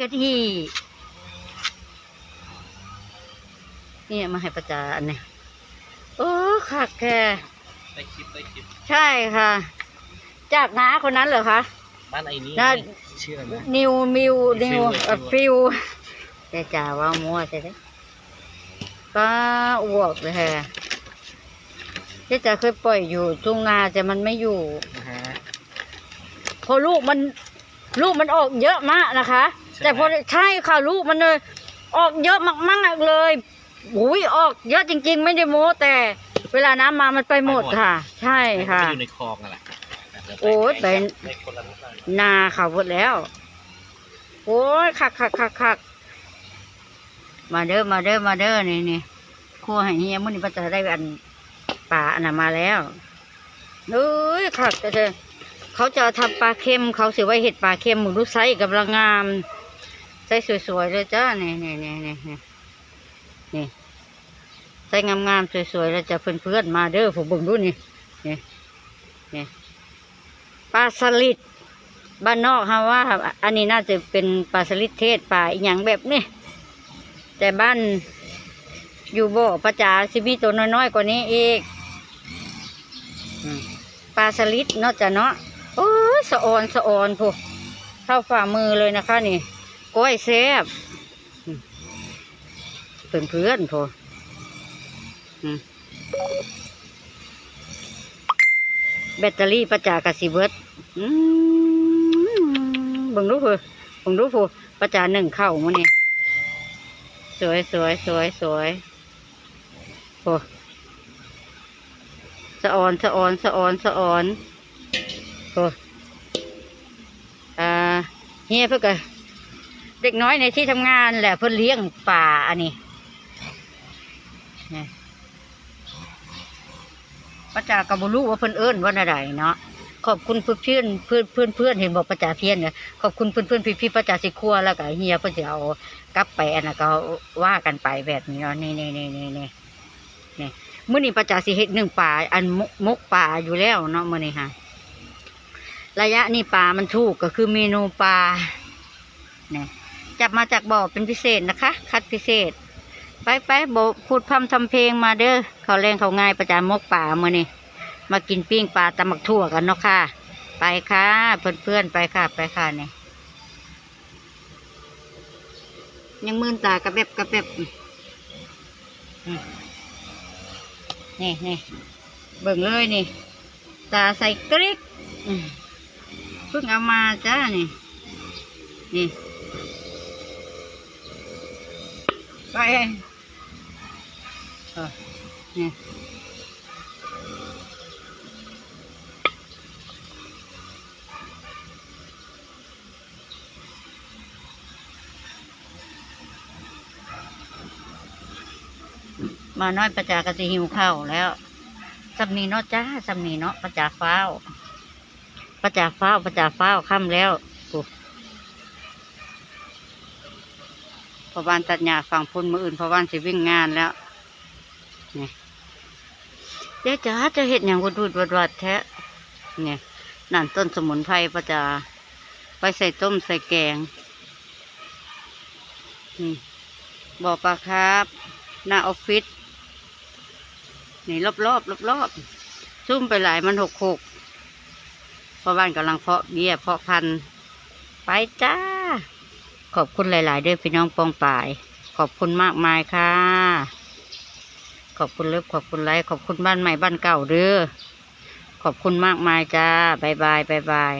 กะทิเนี่ยมาให้ประจานเนี่ยโอ้คักแกได้คลิปได้คลิปใช่ค่ะ จากน้าคนนั้นเหรอคะบ้านไอ้นี้น่าชื่ออะไรนะนิวมิวนิวฟิวเอ่อฟิวแต่จ่าว่ามัวใช่ไหมก็อ้วกเลยฮะเจ๊จ๋าเคยปล่อยอยู่ทุ่งนาแต่มันไม่อยู่นะฮะพอลูกมัน ลูกมันออกเยอะมากนะคะใช่ไหม แต่พอใช่ค่ะลูกมันเลย ออกเยอะมากๆเลยอุ้ยออกเยอะจริง ๆ ไม่ได้โม้แต่ เวลาน้ำมามันไปหมดค่ะ ใช่ค่ะมันอยู่ในคลองนั่นแหละโอ้ยไปในคนละนิดหน่อยนาเขาหมดแล้ว โอ้ยคักคักคักคักมาเด้อมาเด้อมาเด้อนี่นี่ครัวให้เฮียมื้อนี้ก็จะได้อันป่าอันน่ะมาแล้วเอ้ยคักแต่เธอเขาจะทำปลาเค็มเขาสิไว้เห็ดปลาเค็มหมูดูไซส์กับลังงาม ไซส์สวยๆเลยจ้านี่นี่นี่นี่นี่นี่งามๆสวยๆแล้วจะเพื่อนๆมาเด้อผมเบิ่งดูนี่นี่นี่ปลาสลิดบ้านนอกฮะว่า อันนี้น่าจะเป็นปลาสลิดเทศปลาอีหยังแบบนี้แต่บ้านอยู่บ่อประจาสิมีตัวน้อยๆกว่านี้อีกอืมปลาสลิดเนาะจ้ะเนาะโอ้ยสะออนสะออนพวกเท่าฝ่ามือเลยนะคะนี่ ก้อยแซ่บเพื่อนเพื่อนพอแบตเตอรี่ประจากสิเบิดอืมเบิ่งดูเพื่อบิ่งดูผู้ประจาหนึ่งเข้ามื้อนี้สวยสวยสวยสวยโอ้สะออนสะออนสะออนสะออนโอ้อ่าเฮียเพื่อกะ เด็กน้อยในที่ทำงานแหละเพิ่นเลี้ยงป่าอันนี้ประจากระบุรู้ว่าเพิ่อนเอิ้นว่าอะไรเนาะขอบคุณเพื่อนเพื่อนเพื่อนเพื่อนเห็นบอกประจาเพี้ยนเนี่ยขอบคุณเพื่อนเพื่อนพี่พี่ประจาสิครัวแล้วก็เฮียเพื่อนจะเอากลับไปอันนั้นก็ว่ากันไปแบบนี้เนาะนี่นี่นี่นี่นี่นี่มื้อนี้ประจาสิเฮ็ดหนึ่งป่าอันมกป่าอยู่แล้วเนาะเมื้อนี้ค่ะระยะนี้ป่ามันถูกก็คือเมนูปลาเนี่ย จับมาจากบ่อเป็นพิเศษนะคะ คัดพิเศษ ไปไปโบพูดพร่ำทำเพลงมาเด้อเขาแรงเขาง่ายประจามกป่ามือนี้มากินปิ้งปลาตำมักทั่วกันเนาะค่ะ ไปค่ะ เพื่อนๆไปค่ะไปค่ะเนี่ยยังมืนตากระเบบกระเบบนี่นี่เบิ่งเลยนี่ ตาใส่กริกเพิ่งเอามาจ้านี่นี่ ไปเออนี่มาน้อยประจากสิหิวข้าวแล้วสำนีเนาะจ้าสำนีเนาะประจาฟ้าวประจาฟ้าวประจาฟ้าวค่ำแล้วกูพ อบ้านตัดหญ้าฝั่งพุ่นมืออื่นพอบ้านสิวิ่งงานแล้วนี่เดี๋ยวจ้าจะเห็ดอย่างวุดวุดวัดวัดแท้เนี่ยนั่นต้นสมุนไพรประจาไปใส่ต้มใส่แกงนี่บอกปลาครับ หน้าออฟฟิศนี่รอบรอบรอบรอบซุ่มไปหลายมันหกหกพราะบ้านกำลังเพาะเบี้ยเพาะพันธุ์ไปจ้า อบคุณหลาย ๆ ด้วยพี่น้องปองป่าย ขอบคุณมากมายค่ะ ขอบคุณเลิฟขอบคุณไลค์ขอบคุณบ้านใหม่บ้านเก่าเด้อขอบคุณมากมายจ้าบายบายบายบาย